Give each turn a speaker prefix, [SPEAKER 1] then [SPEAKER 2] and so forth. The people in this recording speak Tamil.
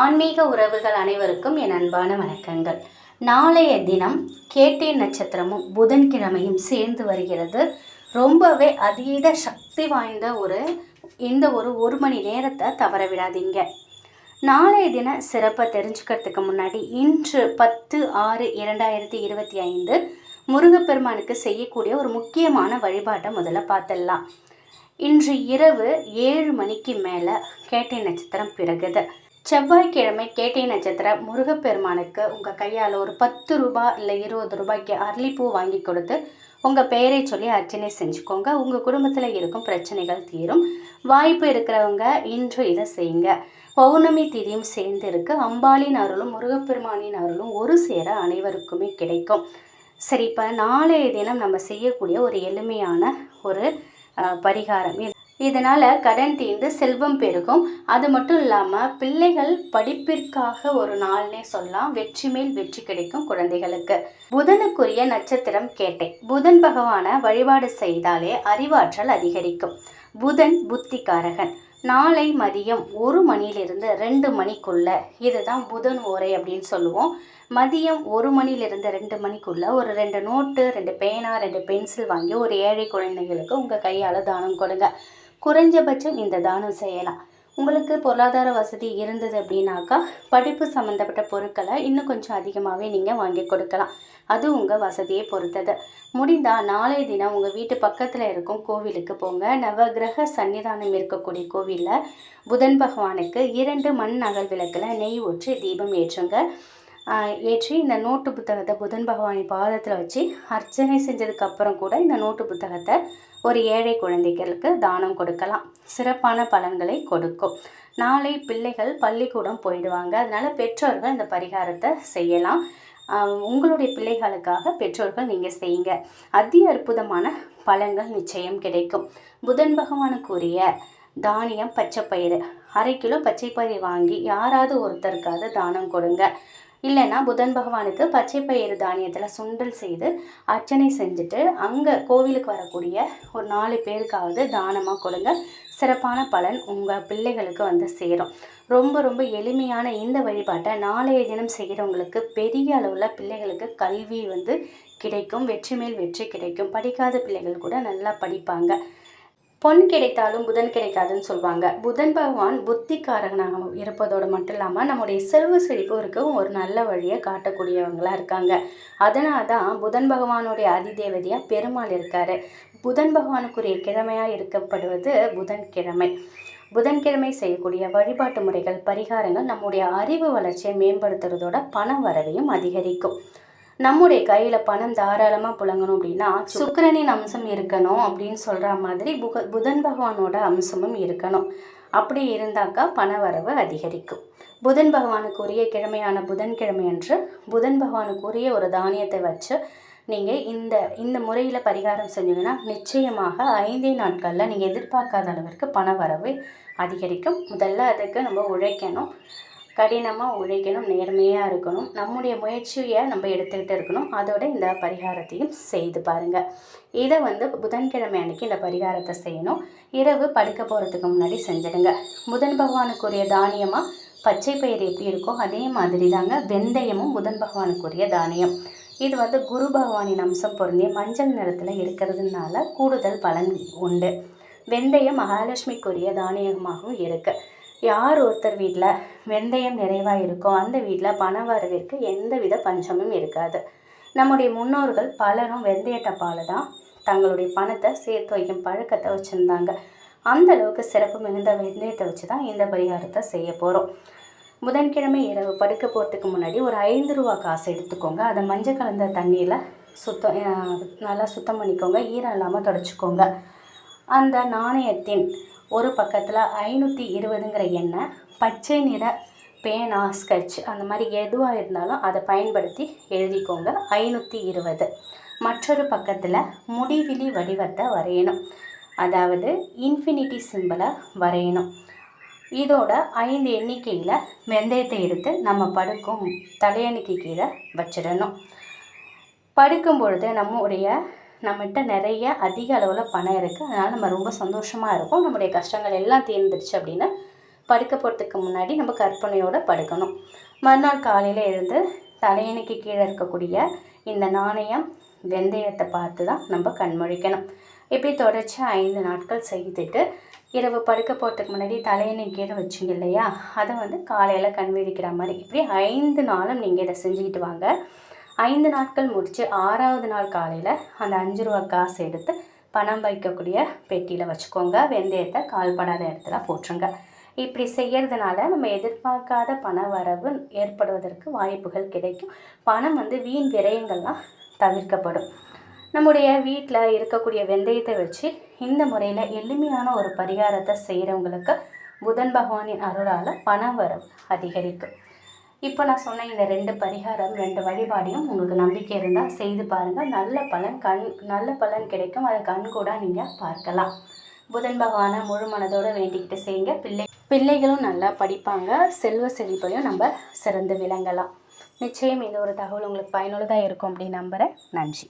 [SPEAKER 1] ஆன்மீக உறவுகள் அனைவருக்கும் என் அன்பான வணக்கங்கள். நாளைய தினம் கேட்டை நட்சத்திரமும் புதன்கிழமையும் சேர்ந்து வருகிறது. ரொம்பவே அதீத சக்தி வாய்ந்த ஒரு இந்த ஒரு ஒரு மணி நேரத்தை தவற விடாதீங்க. நாளைய தின சிறப்பை தெரிஞ்சுக்கிறதுக்கு முன்னாடி இன்று பத்து ஆறு இரண்டாயிரத்தி இருபத்தி ஐந்து முருகப்பெருமானுக்கு செய்யக்கூடிய ஒரு முக்கியமான வழிபாட்டை முதல்ல பார்த்துடலாம். இன்று இரவு ஏழு மணிக்கு மேலே கேட்டை நட்சத்திரம் பிறகுது. செவ்வாய்க்கிழமை கேட்டை நட்சத்திரம் முருகப்பெருமானுக்கு உங்கள் கையால் ஒரு பத்து ரூபாய் இல்லை இருபது ரூபாய்க்கு அரளிப்பூ வாங்கி கொடுத்து உங்கள் பெயரை சொல்லி அர்ச்சனை செஞ்சுக்கோங்க. உங்கள் குடும்பத்தில் இருக்கும் பிரச்சனைகள் தீரும். வாய்ப்பு இருக்கிறவங்க இன்று இதை செய்யுங்க. பௌர்ணமி திதியும் சேர்ந்து இருக்கு. அம்பாளின் அருளும் முருகப்பெருமானின் அருளும் ஒரு சேர அனைவருக்குமே கிடைக்கும். சரி இப்போ நாளைய தினம் நம்ம செய்யக்கூடிய ஒரு எளிமையான ஒரு பரிகாரம். இது இதனால் கடன் தீர்ந்து செல்வம் பெருகும். அது மட்டும் இல்லாமல் பிள்ளைகள் படிப்பிற்காக ஒரு நாள்னே சொல்லலாம். வெற்றி மேல் வெற்றி கிடைக்கும் குழந்தைகளுக்கு. புதனுக்குரிய நட்சத்திரம் கேட்டை புதன் பகவானை வழிபாடு செய்தாலே அறிவாற்றல் அதிகரிக்கும். புதன் புத்திகாரகன். நாளை மதியம் ஒரு மணியிலிருந்து ரெண்டு மணிக்குள்ள இதுதான் புதன் ஓரை அப்படின்னு சொல்லுவோம். மதியம் ஒரு மணிலிருந்து ரெண்டு மணிக்குள்ள ஒரு ரெண்டு நோட்டு ரெண்டு பேனா ரெண்டு பென்சில் வாங்கி ஒரு ஏழை குழந்தைகளுக்கு உங்கள் கையால் தானம் கொடுங்க. குறைஞ்சபட்சம் இந்த தானம் செய்யலாம். உங்களுக்கு பொருளாதார வசதி இருந்தது அப்படின்னாக்கா படிப்பு சம்மந்தப்பட்ட பொருட்களை இன்னும் கொஞ்சம் அதிகமாகவே நீங்கள் வாங்கி கொடுக்கலாம். அது உங்கள் வசதியை பொறுத்தது. முடிந்தால் நாளைய தினம் உங்கள் வீட்டு பக்கத்தில் இருக்கும் கோவிலுக்கு போங்க. நவகிரக சன்னிதானம் இருக்கக்கூடிய கோவிலில் புதன் பகவானுக்கு இரண்டு மண் அகல் விளக்கில் நெய் ஊற்றி தீபம் ஏற்றுங்க. ஏற்றி இந்த நோட்டு புத்தகத்தை புதன் பகவானின் பாதத்தில் வச்சு அர்ச்சனை செஞ்சதுக்கப்புறம் கூட இந்த நோட்டு புத்தகத்தை ஒரு ஏழை குழந்தைகளுக்கு தானம் கொடுக்கலாம். சிறப்பான பலன்களை கொடுக்கும். நாளை பிள்ளைகள் பள்ளிக்கூடம் போயிடுவாங்க. அதனால பெற்றோர்கள் இந்த பரிகாரத்தை செய்யலாம். உங்களுடைய பிள்ளைகளுக்காக பெற்றோர்கள் நீங்கள் செய்யுங்க. அதி அற்புதமான பலன்கள் நிச்சயம் கிடைக்கும். புதன் பகவானுக்குரிய தானியம் பச்சை பயிறு அரை கிலோ பச்சைப்பயிறு வாங்கி யாராவது ஒருத்தருக்காவது தானம் கொடுங்க. இல்லைன்னா புதன் பகவானுக்கு பச்சை பயிறு தானியத்தில் சுண்டல் செய்து அர்ச்சனை செஞ்சுட்டு அங்கே கோவிலுக்கு வரக்கூடிய ஒரு நாலு பேருக்காவது தானமாக கொடுங்க. சிறப்பான பலன் உங்கள் பிள்ளைகளுக்கு வந்து சேரும். ரொம்ப ரொம்ப எளிமையான இந்த வழிபாட்டை நாளைய தினம் செய்கிறவங்களுக்கு பெரிய அளவில் பிள்ளைகளுக்கு கல்வி வந்து கிடைக்கும். வெற்றி மேல் வெற்றி கிடைக்கும். படிக்காத பிள்ளைகள் கூட நல்லா படிப்பாங்க. பொன் கிடைத்தாலும் புதன் கிடைக்காதுன்னு சொல்லுவாங்க புதன் பகவான் புத்திக்காரகனாக இருப்பதோடு மட்டும் இல்லாமல் நம்முடைய செல்வ செழிப்பு இருக்கவும் ஒரு நல்ல வழியை காட்டக்கூடியவங்களாக இருக்காங்க. அதனால தான் புதன் பகவானுடைய அதிதேவதையாக பெருமாள் இருக்காரு. புதன் பகவானுக்குரிய கிழமையாக இருக்கப்படுவது புதன்கிழமை புதன்கிழமை செய்யக்கூடிய வழிபாட்டு முறைகள் பரிகாரங்கள் நம்முடைய அறிவு வளர்ச்சியை மேம்படுத்துறதோட பண வரவையும் அதிகரிக்கும். நம்முடைய கையில் பணம் தாராளமாக புழங்கணும் அப்படின்னா சுக்கிரனின் அம்சம் இருக்கணும் அப்படின்னு சொல்கிற மாதிரி புக புதன் பகவானோட அம்சமும் இருக்கணும். அப்படி இருந்தாக்கா பண வரவு அதிகரிக்கும். புதன் பகவானுக்குரிய கிழமையான புதன்கிழமை அன்று புதன் பகவானுக்குரிய ஒரு தானியத்தை வச்சு நீங்கள் இந்த இந்த முறையில் பரிகாரம் செஞ்சீங்கன்னா நிச்சயமாக ஐந்தே நாட்களில் நீங்கள் எதிர்பார்க்காத அளவிற்கு பண வரவு அதிகரிக்கும். முதல்ல அதுக்கு நம்ம உழைக்கணும். கடினமாக உழைக்கணும் நேர்மையாக இருக்கணும். நம்முடைய முயற்சியை நம்ம எடுத்துக்கிட்டு இருக்கணும். அதோட இந்த பரிகாரத்தையும் செய்து பாருங்கள் இதை வந்து புதன்கிழமை அன்னைக்கு இந்த பரிகாரத்தை செய்யணும். இரவு படுக்க போகிறதுக்கு முன்னாடி செஞ்சிடுங்க. புதன் பகவானுக்குரிய தானியமாக பச்சை பயிர் எப்படி இருக்கோ அதே மாதிரி தாங்க வெந்தயமும் புதன் பகவானுக்குரிய தானியம். இது வந்து குரு பகவானின் அம்சம் பொருந்திய மஞ்சள் நிறத்தில் இருக்கிறதுனால கூடுதல் பலன் உண்டு. வெந்தயம் மகாலட்சுமிக்குரிய தானியமாகவும் இருக்குது யார் ஒருத்தர் வீட்டில் வெந்தயம் நிறைவாக இருக்கோ அந்த வீட்டில் பண வரவிற்கு எந்தவித பஞ்சமும் இருக்காது. நம்முடைய முன்னோர்கள் பலரும் வெந்தய டப்பால தான் தங்களுடைய பணத்தை சேர்த்து வைக்கும் பழக்கத்தை வச்சுருந்தாங்க. அந்த அளவுக்கு சிறப்பு மிகுந்த வெந்தயத்தை வச்சு தான் இந்த பரிகாரத்தை செய்ய போகிறோம் புதன்கிழமை இரவு படுக்க போகிறதுக்கு முன்னாடி ஒரு ஐந்து ரூபா காசு எடுத்துக்கோங்க. அதை மஞ்சள் கலந்த தண்ணியில் சுத்தம் நல்லா சுத்தம் பண்ணிக்கோங்க. ஈரம் இல்லாமல் தொடச்சிக்கோங்க. அந்த நாணயத்தின் ஒரு பக்கத்தில் ஐநூற்றி இருபதுங்கிற எண்ணெய் பச்சை நிற பேனா ஸ்கெட்ச் அந்த மாதிரி எதுவாக இருந்தாலும் அதை பயன்படுத்தி எழுதிக்கோங்க. ஐநூற்றி இருபது. மற்றொரு பக்கத்தில் முடிவிலி வடிவத்தை வரையணும். அதாவது இன்ஃபினிட்டி சிம்பிளை வரையணும். இதோட ஐந்து எண்ணிக்கையில் வெந்தயத்தை எடுத்து நம்ம படுக்கும் தலையணிக்கு கீழே வச்சிடணும். படுக்கும் பொழுது நம்முடைய நம்மகிட்ட நிறைய அதிக அளவில் பணம் இருக்குது அதனால் நம்ம ரொம்ப சந்தோஷமாக இருக்கும். நம்முடைய கஷ்டங்கள் எல்லாம் தீர்ந்துருச்சு அப்படின்னா படுக்க போகிறதுக்கு முன்னாடி நம்ம கற்பனையோடு படுக்கணும். மறுநாள் காலையில் எழுந்து தலையணைக்கு கீழே இருக்கக்கூடிய இந்த நாணயம் வெந்தயத்தை பார்த்து தான் நம்ம கண்மொழிக்கணும். இப்படி தொடர்ச்சி ஐந்து நாட்கள் செய்துட்டு இரவு படுக்க போகிறதுக்கு முன்னாடி தலையணை கீழே வச்சிங்க இல்லையா? அதை வந்து காலையில் கண் விழிக்கிற மாதிரி. இப்படி ஐந்து நாளும் நீங்கள் இதை செஞ்சுக்கிட்டு வாங்க. ஐந்து நாட்கள் முடித்து ஆறாவது நாள் காலையில் அந்த அஞ்சு ரூபா காசு எடுத்து பணம் வைக்கக்கூடிய பெட்டியில் வச்சுக்கோங்க. வெந்தயத்தை கால்படாத இடத்துல போட்டுருங்க. இப்படி செய்கிறதுனால நம்ம எதிர்பார்க்காத பண வரவு ஏற்படுவதற்கு வாய்ப்புகள் கிடைக்கும். பணம் வந்து வீண் விரயங்கள்லாம் தவிர்க்கப்படும். நம்முடைய வீட்டில் இருக்கக்கூடிய வெந்தயத்தை வச்சு இந்த முறையில் எளிமையான ஒரு பரிகாரத்தை செய்கிறவங்களுக்கு புதன் பகவானின் அருளால் பண வரவு அதிகரிக்கும். இப்போ நான் சொன்ன இந்த ரெண்டு பரிகாரம் ரெண்டு வழிபாடையும் உங்களுக்கு நம்பிக்கை இருந்தால் செய்து பாருங்கள் நல்ல பலன் கண் நல்ல பலன் கிடைக்கும். அதை கண் கூட நீங்கள் பார்க்கலாம். புதன் பகவானை முழு மனதோடு வேண்டிக்கிட்டு செய்யுங்க. பிள்ளை பிள்ளைகளும் நல்லா படிப்பாங்க. செல்வ செழிப்பையும் நம்ம சிறந்து விளங்கலாம். நிச்சயம் இந்த ஒரு தகவல் உங்களுக்கு பயனுள்ளதாக இருக்கும் அப்படின்னு நம்புகிறேன் நன்றி.